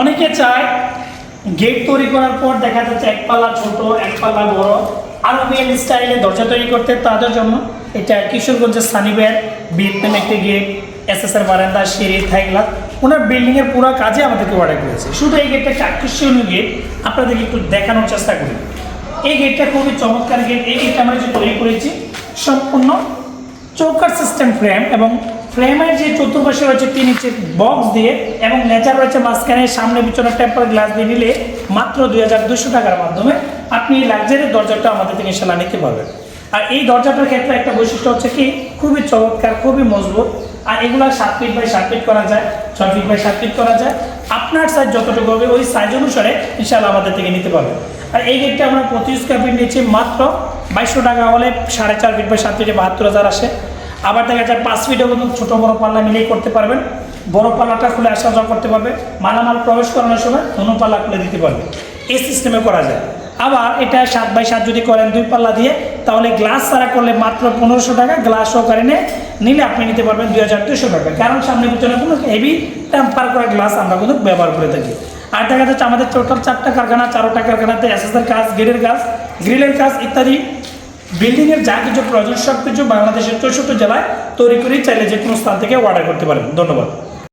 অনেকে চায় গেট তৈরি করার পর দেখা যাচ্ছে এক পাল্লা ছোট, এক পাল্লা বড়। আরবিয়ান স্টাইলে দরজা তৈরি করতে তাদের জন্য এটা কিশোরগঞ্জের সানিবের ভিয়েতনাম একটি গেট এস এস এসএসআর বারান্দা, সিঁড়ি, থাইগলা। ওনার বিল্ডিংয়ের পুরো কাজে আমাদেরকে অর্ডার করেছে। শুধু এই গেটটা একটা আকর্ষণীয় গেট আপনাদেরকে একটু দেখানোর চেষ্টা করি। এই গেটটা খুবই চমৎকার গেট এই গেটটা আমরা যে তৈরি করেছি, সম্পূর্ণ চৌকার সিস্টেম ফ্রেম এবং ফ্রেমের যে চতুর্পাশে রয়েছে তিন ইঞ্চের বক্স দিয়ে এবং নেচার রয়েছে মাঝখানে সামনে পিছনে টেম্পার গ্লাস দিয়ে নিলে মাত্র দুই হাজার দুশো টাকার মাধ্যমে আপনি লাক্সারি দরজাটা আমাদের থেকে সেলা নিতে পারবেন। আর এই দরজাটার ক্ষেত্রে একটা বৈশিষ্ট্য হচ্ছে কি, খুবই চমৎকার, খুবই মজবুত। আর এগুলো সাত ফিট বাই সাত ফিট করা যায়, ছয় ফিট বাই সাত ফিট করা যায়। আপনার সাইজ যতটুকু হবে, ওই সাইজ অনুসারে ইনশাল্লাহ আমাদের থেকে নিতে পারবেন। আর এই গেটটা আমরা প্রতি স্কোয়ার ফিট নিচ্ছি মাত্র বাইশশো টাকা হলে সাড়ে চার ফিট বাই সাত ফিটে বাহাত্তর হাজার আসে। আবার দেখা যায় পাঁচ ফিটও কিন্তু ছোটো বড়ো পাল্লা মিলিয়ে করতে পারবেন। বড় পাল্লাটা খুলে আসা যাওয়া করতে পারবে। মালামাল প্রবেশ করানোর সময় ধনু পাল্লা খুলে দিতে পারবে। এই সিস্টেমে করা যায়। আবার এটা সাত বাই সাত যদি করেন দুই পাল্লা দিয়ে, তাহলে গ্লাস ছাড়া করলে মাত্র পনেরোশো টাকা গ্লাস সহকারে নিলে আপনি নিতে পারবেন দুই হাজার দুশো টাকা। কারণ সামনে পিছনে কোনো হেভি টেম্পার করা গ্লাস আমরা কিন্তু ব্যবহার করে থাকি। আর দেখা যাচ্ছে আমাদের টোটাল চারটা কারখানা, চারোটা কারখানাতে এসএসের কাজ গেটের কাজ গ্রিলের কাজ ইত্যাদি বিল্ডিংয়ের যা কিছু প্রয়োজন সব কিছু বাংলাদেশের চৌষট্টি জেলায় তৈরি করে চাইলে যে কোনো স্থান থেকে অর্ডার করতে পারেন। ধন্যবাদ।